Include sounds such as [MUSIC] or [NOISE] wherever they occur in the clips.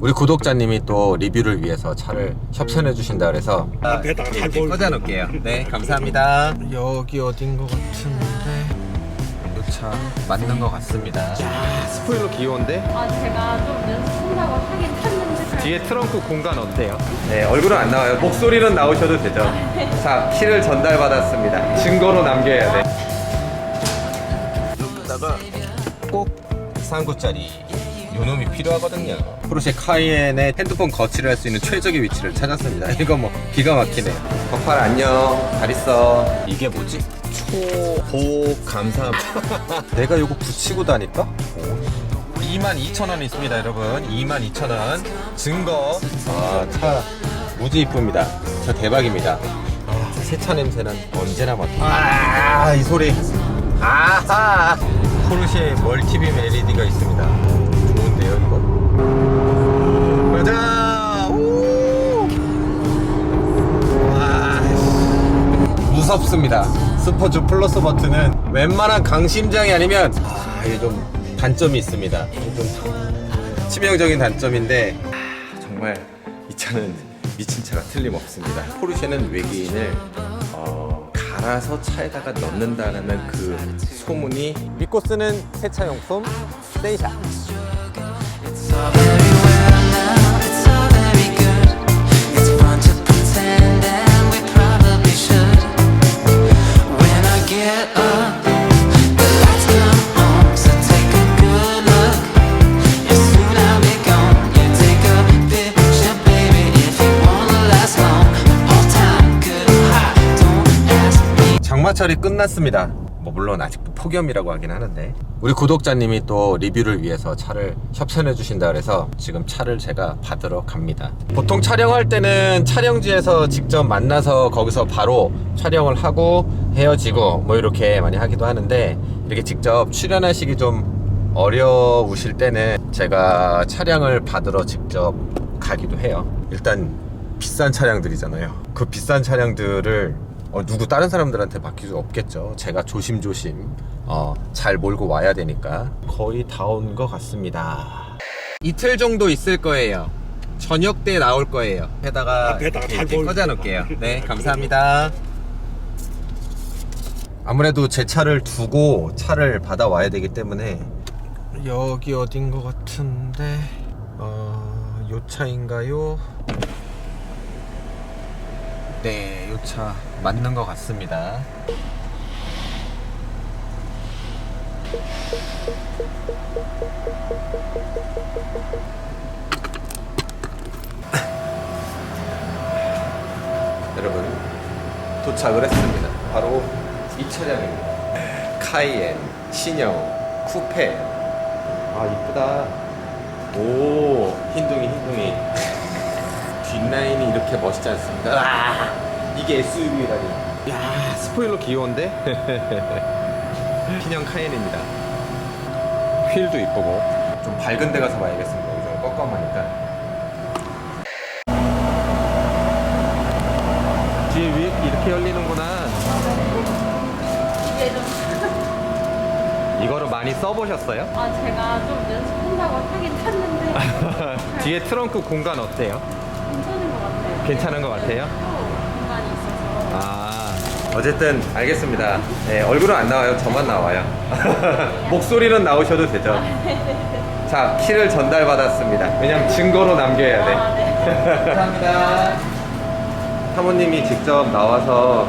우리 구독자님이 또 리뷰를 위해서 차를 협찬해 주신다 그래서 배에다가 잘 이렇게 꽂아 놓을게요. 네, 감사합니다. 여기 어딘 것 같은데 이 차 맞는 것 같습니다. 스포일러 귀여운데 아 제가 좀 연습한다고 하긴 했는데 뒤에 트렁크 공간 어때요? 네, 얼굴은 안 나와요. 목소리는 나오셔도 되죠. 자, 키를 전달받았습니다. 증거로 남겨야 돼. 여기다가 꼭 3구짜리 요놈이 필요하거든요. 포르쉐 카이엔의 핸드폰 거치를 할 수 있는 최적의 위치를 찾았습니다. [LAUGHS] 이거 뭐 기가 막히네요. 덕팔 안녕. 잘 있어. 이게 뭐지? 초보 감사. [LAUGHS] 내가 이거 붙이고 다닐까? 22,000원 있습니다, 여러분. 22,000원. 증거. 아, 차 무지 이쁩니다. 차 대박입니다. 아, 세차 냄새는 언제나 맡아. 아, 이 소리. 아하! 포르쉐 멀티빔 LED가 있습니다. 좋은데요, 이거? 가자! 오! 와, 씨. 무섭습니다. 스포츠 플러스 버튼은 웬만한 강심장이 아니면 아, 이게 좀 단점이 있습니다. 좀 치명적인 단점인데 아, 정말 이 차는 미친 차가 틀림없습니다. 포르쉐는 외계인을 어, 갈아서 차에다가 넣는다는 그 소문이 믿고 쓰는 세차용품 세이샤. 장마철이 끝났습니다. 뭐 물론 아직도 폭염이라고 하긴 하는데 우리 구독자님이 또 리뷰를 위해서 차를 협찬해 주신다 그래서 지금 차를 제가 받으러 갑니다. 보통 촬영할 때는 촬영지에서 직접 만나서 거기서 바로 촬영을 하고 헤어지고 뭐 이렇게 많이 하기도 하는데 이렇게 직접 출연하시기 좀 어려우실 때는 제가 차량을 받으러 직접 가기도 해요. 일단 비싼 차량들이잖아요. 그 비싼 차량들을 어, 누구 다른 사람들한테 맡길 수 없겠죠. 제가 조심조심 어, 잘 몰고 와야 되니까 거의 다 온 것 같습니다. 이틀 정도 있을 거예요. 저녁 때 나올 거예요. 해다가 아, 배에다가 이렇게, 잘 이렇게 꽂아 놓을게요. 네, 감사합니다. 아무래도 제 차를 두고 차를 받아 와야 되기 때문에 여기 어딘 것 같은데 어, 요 차인가요? 네, 요 차 맞는 것 같습니다. [LAUGHS] 여러분 도착을 했습니다. 바로 이 차량입니다. 카이엔 신형 쿠페. 아 이쁘다. 오 흰둥이 흰둥이. 뒷라인이 이렇게 멋있지 않습니까? 아, 이게 SUV라니. 야 스포일러 귀여운데 [LAUGHS] 신형 카이엔입니다. 휠도 이쁘고 좀 밝은 데 가서 봐야겠습니다. 여기 좀 껌껌하니까. 뒤에 위 이렇게 열리는구나 이게 [LAUGHS] 좀 이거를 많이 써보셨어요? 아 제가 좀 연습한다고 하긴 했는데 [LAUGHS] 뒤에 트렁크 공간 어때요? 괜찮은 것 같아요. 아 어쨌든 알겠습니다. 네, 얼굴은 안 나와요. 저만 나와요. [LAUGHS] 목소리는 나오셔도 되죠. [LAUGHS] 자, 키를 전달받았습니다. 왜냐면 증거로 남겨야 돼. 아, 네. [LAUGHS] 감사합니다. 사모님이 직접 나와서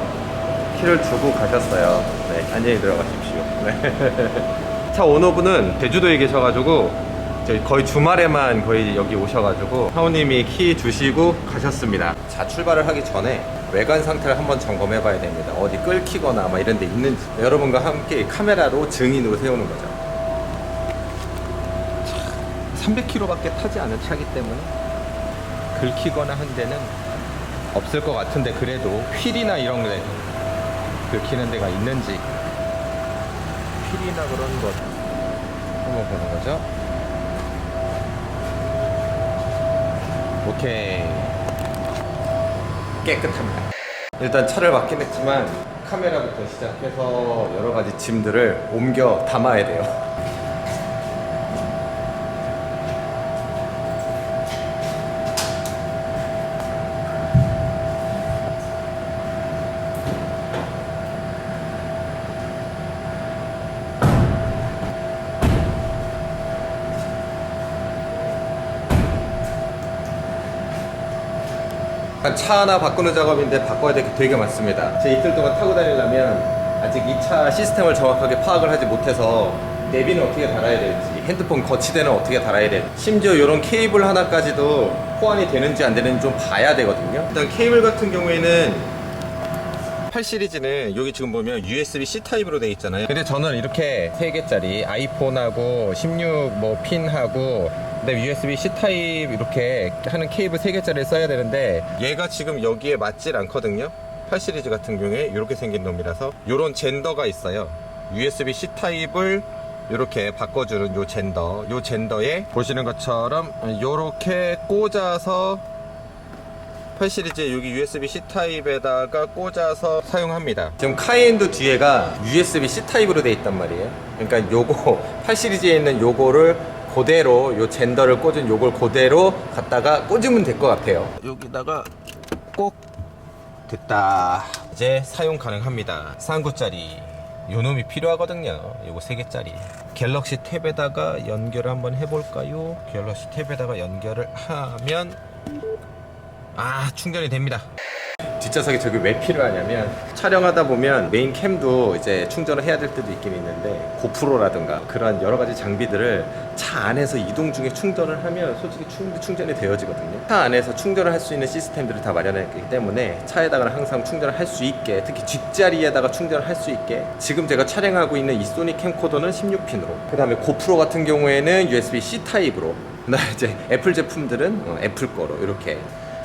키를 주고 가셨어요. 네, 안녕히 들어가십시오. 네. 차 오너분은 제주도에 계셔가지고 저희 거의 주말에만 거의 여기 오셔가지고 사모님이 키 주시고 가셨습니다. 자, 출발을 하기 전에 외관 상태를 한번 점검해 봐야 됩니다. 어디 끓기거나 막 이런 데 있는지 여러분과 함께 카메라로 증인으로 세우는 거죠. 300km밖에 타지 않은 차기 때문에 긁히거나 한 데는 없을 것 같은데 그래도 휠이나 이런 데 긁히는 데가 있는지 휠이나 그런 것 한번 보는 거죠. 오케이. 깨끗합니다. 일단 차를 받긴 했지만 카메라부터 시작해서 여러 가지 짐들을 옮겨 담아야 돼요. 한 차 하나 바꾸는 작업인데 바꿔야 될 게 되게 많습니다. 제 이틀 동안 타고 다니려면 아직 이 차 시스템을 정확하게 파악을 하지 못해서 내비는 어떻게 달아야 될지, 핸드폰 거치대는 어떻게 달아야 될지, 심지어 이런 케이블 하나까지도 호환이 되는지 안 되는지 좀 봐야 되거든요. 일단 케이블 같은 경우에는 8 시리즈는 여기 지금 보면 USB-C 타입으로 돼 있잖아요. 근데 저는 이렇게 3개짜리 아이폰하고 16 뭐 핀하고 그다음에 USB-C 타입 이렇게 하는 케이블 3개짜리를 써야 되는데 얘가 지금 여기에 맞질 않거든요. 8 시리즈 같은 경우에 이렇게 생긴 놈이라서 이런 젠더가 있어요. USB-C 타입을 이렇게 바꿔주는 요 젠더, 요 젠더에 보시는 것처럼 이렇게 꽂아서 8 시리즈 여기 USB-C 타입에다가 꽂아서 사용합니다. 지금 카이엔도 뒤에가 USB-C 타입으로 돼 있단 말이에요. 그러니까 요거 [LAUGHS] 8 시리즈에 있는 요거를 그대로 요 젠더를 꽂은 요걸 그대로 갖다가 꽂으면 될 것 같아요. 여기다가 꼭 됐다. 이제 사용 가능합니다. 3구짜리 요 놈이 필요하거든요. 요거 3개짜리. 갤럭시 탭에다가 연결을 한번 해볼까요? 갤럭시 탭에다가 연결을 하면 아 충전이 됩니다. 뒷좌석이 저게 왜 필요하냐면 촬영하다 보면 메인 캠도 이제 충전을 해야 될 때도 있긴 있는데 고프로라든가 그런 여러 가지 장비들을 차 안에서 이동 중에 충전을 하면 솔직히 충, 충전이 되어지거든요. 차 안에서 충전을 할 수 있는 시스템들을 다 마련했기 때문에 차에다가 항상 충전을 할 수 있게 특히 뒷자리에다가 충전을 할 수 있게 지금 제가 촬영하고 있는 이 소니 캠코더는 16핀으로 그 다음에 고프로 같은 경우에는 USB-C 타입으로 그다음에 이제 애플 제품들은 어, 애플 거로 이렇게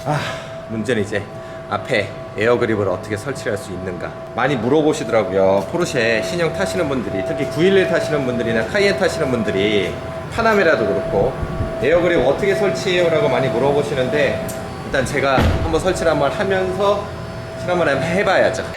아 문제는 이제 앞에 에어그립을 어떻게 설치할 수 있는가. 많이 물어보시더라고요. 포르쉐 신형 타시는 분들이 특히 911 타시는 분들이나 카이엔 타시는 분들이 파나메라도 그렇고 에어그립 어떻게 설치해요 라고 많이 물어보시는데 일단 제가 한번 설치를 한번 하면서 실험을 한번 해봐야죠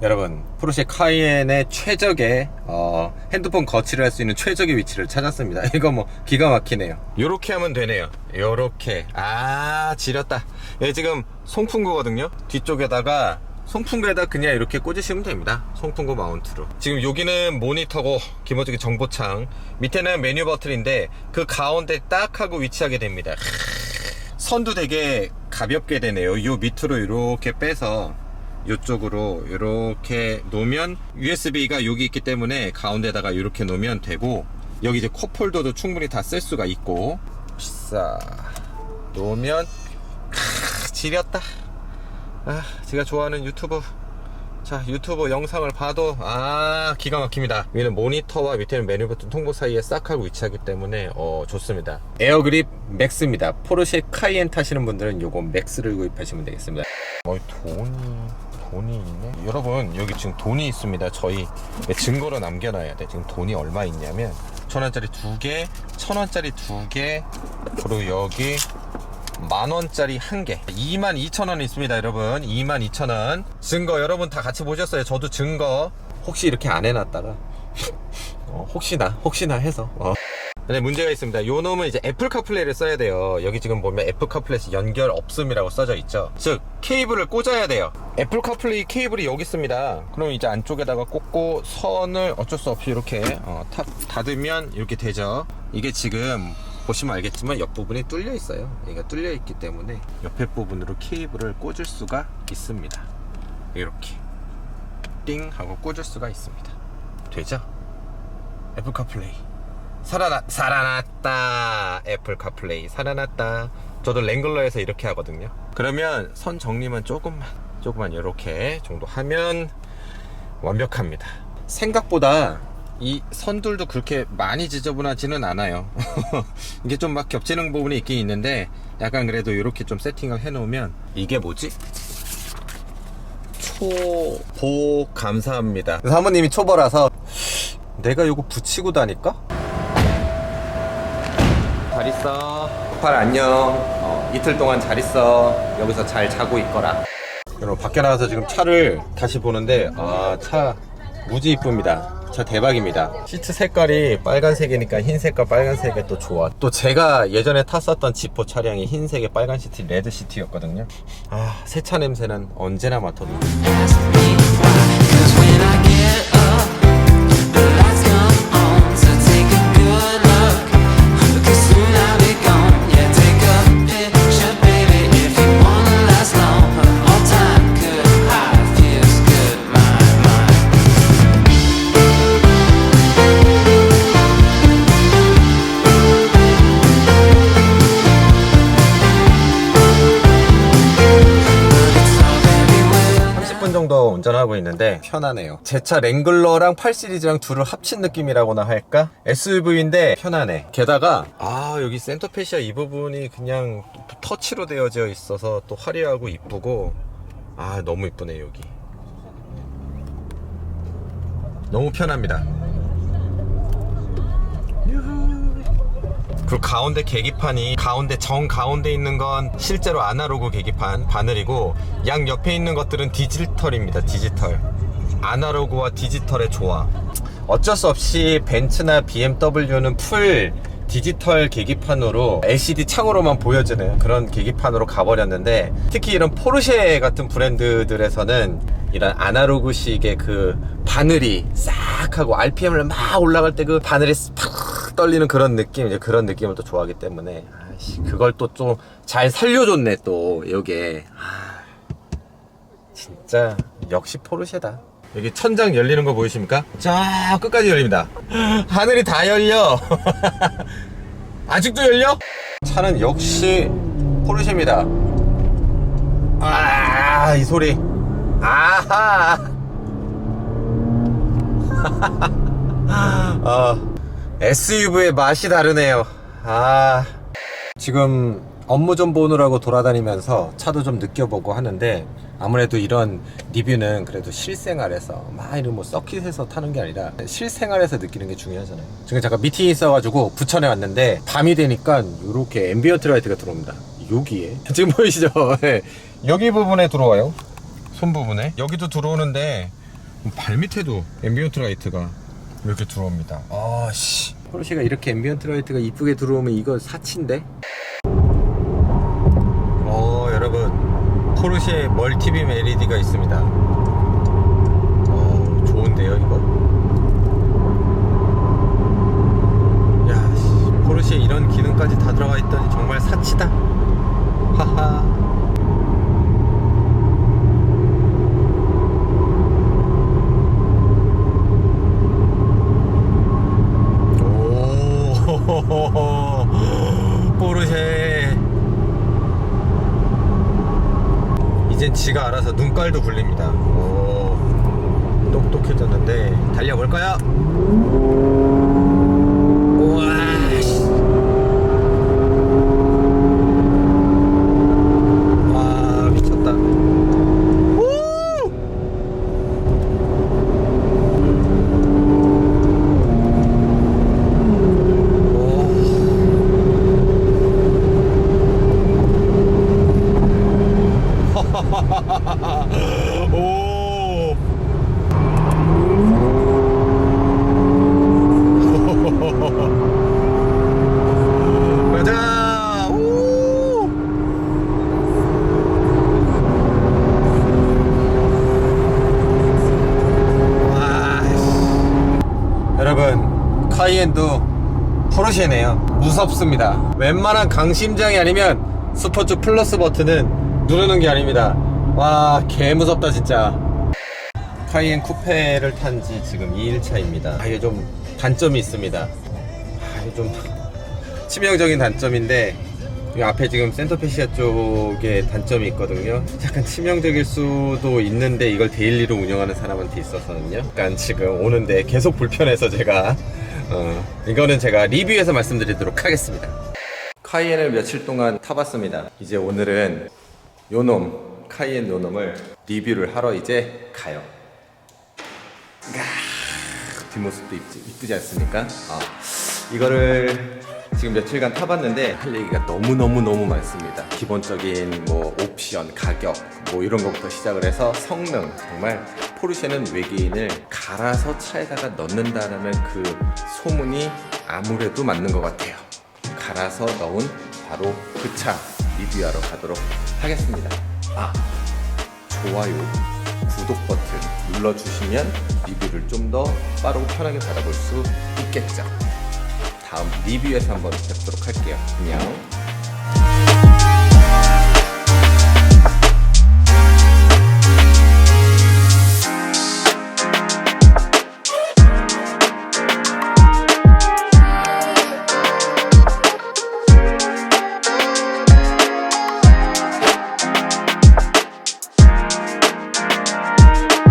여러분 포르쉐 카이엔의 최적의 어, 핸드폰 거치를 할 수 있는 최적의 위치를 찾았습니다. [LAUGHS] 이거 뭐 기가 막히네요. 요렇게 하면 되네요. 요렇게. 아 지렸다. 얘 지금 송풍구거든요. 뒤쪽에다가 송풍구에다 그냥 이렇게 꽂으시면 됩니다. 송풍구 마운트로. 지금 여기는 모니터고 기본적인 정보창. 밑에는 메뉴 버튼인데 그 가운데 딱 하고 위치하게 됩니다. 선도 되게 가볍게 되네요. 요 밑으로 이렇게 빼서 이쪽으로 이렇게 놓으면 USB가 여기 있기 때문에 가운데다가 이렇게 놓으면 되고 여기 이제 컵홀더도 충분히 다 쓸 수가 있고 싹 놓으면 크, 지렸다. 아 제가 좋아하는 유튜브. 자 유튜브 영상을 봐도 아 기가 막힙니다. 위는 모니터와 밑에는 메뉴 버튼 통보 사이에 싹 하고 위치하기 때문에 어 좋습니다. 에어그립 맥스입니다. 포르쉐 카이엔 타시는 분들은 요거 맥스를 구입하시면 되겠습니다. 어 돈이 돈이 있네 여러분 여기 지금 돈이 있습니다 저희 증거로 남겨놔야 돼 지금 돈이 얼마 있냐면 천원짜리 두개 천원짜리 두개 그리고 여기 만원짜리 한 개. 22,000원 있습니다, 여러분. 22,000원. 증거 여러분 다 같이 보셨어요. 저도 증거. 혹시 이렇게 안 해놨다가. [LAUGHS] 어, 혹시나, 혹시나 해서. 어. 근데 문제가 있습니다. 요 놈은 이제 애플 카플레이를 써야 돼요. 여기 지금 보면 애플 카플레이 연결 없음이라고 써져 있죠. 즉, 케이블을 꽂아야 돼요. 애플 카플레이 케이블이 여기 있습니다. 그럼 이제 안쪽에다가 꽂고 선을 어쩔 수 없이 이렇게 어, 탁 닫으면 이렇게 되죠. 이게 지금 보시면 알겠지만 옆부분이 뚫려 있어요. 얘가 뚫려 있기 때문에 옆에 부분으로 케이블을 꽂을 수가 있습니다. 이렇게 띵 하고 꽂을 수가 있습니다. 되죠? 애플 카플레이 살아나 살아났다. 애플 카플레이 살아났다. 저도 랭글러에서 이렇게 하거든요. 그러면 선 정리만 조금만 조금만 이렇게 정도 하면 완벽합니다. 생각보다 이 선들도 그렇게 많이 지저분하지는 않아요. [LAUGHS] 이게 좀 막 겹치는 부분이 있긴 있는데 약간 그래도 이렇게 좀 세팅을 해 놓으면 이게 뭐지? 초보 감사합니다. 사모님이 초보라서 내가 이거 붙이고 다닐까? 잘 있어. 팔 안녕. 어, 이틀 동안 잘 있어. 여기서 잘 자고 있거라. 여러분 밖에 나가서 지금 차를 다시 보는데 아 차 무지 이쁩니다. 차 대박입니다. 시트 색깔이 빨간색이니까 흰 색과 빨간색이 또 좋아. 또 제가 예전에 탔었던 지포 차량이 흰색에 빨간 시트, 레드 시트였거든요. 아, 새 차 냄새는 언제나 맡아도 편하네요. 제 차 랭글러랑 8 시리즈랑 둘을 합친 느낌이라고나 할까? SUV인데 편하네. 게다가 아 여기 센터페시아 이 부분이 그냥 터치로 되어져 있어서 또 화려하고 이쁘고 아 너무 이쁘네 여기. 너무 편합니다. 그 가운데 계기판이 가운데 정 가운데 있는 건 실제로 아날로그 계기판 바늘이고 양 옆에 있는 것들은 디지털입니다 디지털 아날로그와 디지털의 조화. 어쩔 수 없이 벤츠나 BMW는 풀 디지털 계기판으로 LCD 창으로만 보여지는 그런 계기판으로 가버렸는데 특히 이런 포르쉐 같은 브랜드들에서는 이런 아날로그식의 그 바늘이 싹 하고 RPM을 막 올라갈 때 그 바늘이 팍 떨리는 그런 느낌 이제 그런 느낌을 또 좋아하기 때문에. 아이씨 그걸 또 좀 잘 살려줬네 또 여기에. 아, 진짜 역시 포르쉐다 여기 천장 열리는 거 보이십니까? 쫙 끝까지 열립니다 하늘이 다 열려 [LAUGHS] 아직도 열려? 차는 역시 포르쉐입니다 아 이 소리 아하 [LAUGHS] 아, SUV의 맛이 다르네요. 아, 지금 업무 좀 보느라고 돌아다니면서 차도 좀 느껴보고 하는데 아무래도 이런 리뷰는 그래도 실생활에서 막 이런 뭐 서킷에서 타는 게 아니라 실생활에서 느끼는 게 중요하잖아요. 지금 잠깐 미팅이 있어가지고 부천에 왔는데 밤이 되니까 이렇게 앰비언트 라이트가 들어옵니다. 여기에 [LAUGHS] 지금 보이시죠? 네. 여기 부분에 들어와요. 손 부분에 여기도 들어오는데 발 밑에도 앰비언트 라이트가 이렇게 들어옵니다. 아씨. 포르쉐가 이렇게 앰비언트 라이트가 이쁘게 들어오면 이거 사치인데? 어 여러분 포르쉐 멀티빔 LED가 있습니다. 어 좋은데요 이거? 야 씨, 포르쉐 이런 기능까지 다 들어가 있다니 정말 사치다. 하하. 오 포르쉐 이젠 지가 눈깔도 굴립니다 오 똑똑해졌는데 달려볼까요? 우와 씨. 와 미쳤다 우! 오. 가자. 우. 와. 씨. 여러분, 카이엔도 포르쉐네요. 무섭습니다. 웬만한 강심장이 아니면 스포츠 플러스 버튼은 누르는 게 아닙니다. 와, 개 무섭다, 진짜. 카이엔 쿠페를 탄 지 지금 2일차입니다. 아, 이게 좀 단점이 있습니다. 아, 이게 좀 [LAUGHS] 치명적인 단점인데, 이 앞에 지금 센터페시아 쪽에 단점이 있거든요. 약간 치명적일 수도 있는데 이걸 데일리로 운영하는 사람한테 있어서는요. 약간 지금 오는데 계속 불편해서 제가 어, 이거는 제가 리뷰에서 말씀드리도록 하겠습니다. 카이엔을 며칠 동안 타봤습니다. 이제 오늘은 요놈 카이엔 요놈을 리뷰를 하러 이제 가요. 가 뒷모습도 이쁘지, 이쁘지 않습니까? 아, 이거를 지금 며칠간 타봤는데 할 얘기가 너무너무너무 많습니다. 기본적인 뭐 옵션, 가격 뭐 이런 것부터 시작을 해서 성능 정말 포르쉐는 외계인을 갈아서 차에다가 넣는다라는 그 소문이 아무래도 맞는 것 같아요. 갈아서 넣은 바로 그 차 리뷰하러 가도록 하겠습니다. 아, 좋아요, 구독 버튼 눌러주시면 리뷰를 좀 더 빠르고 편하게 받아볼 수 있겠죠. 다음 리뷰에서 한번 뵙도록 할게요. 안녕.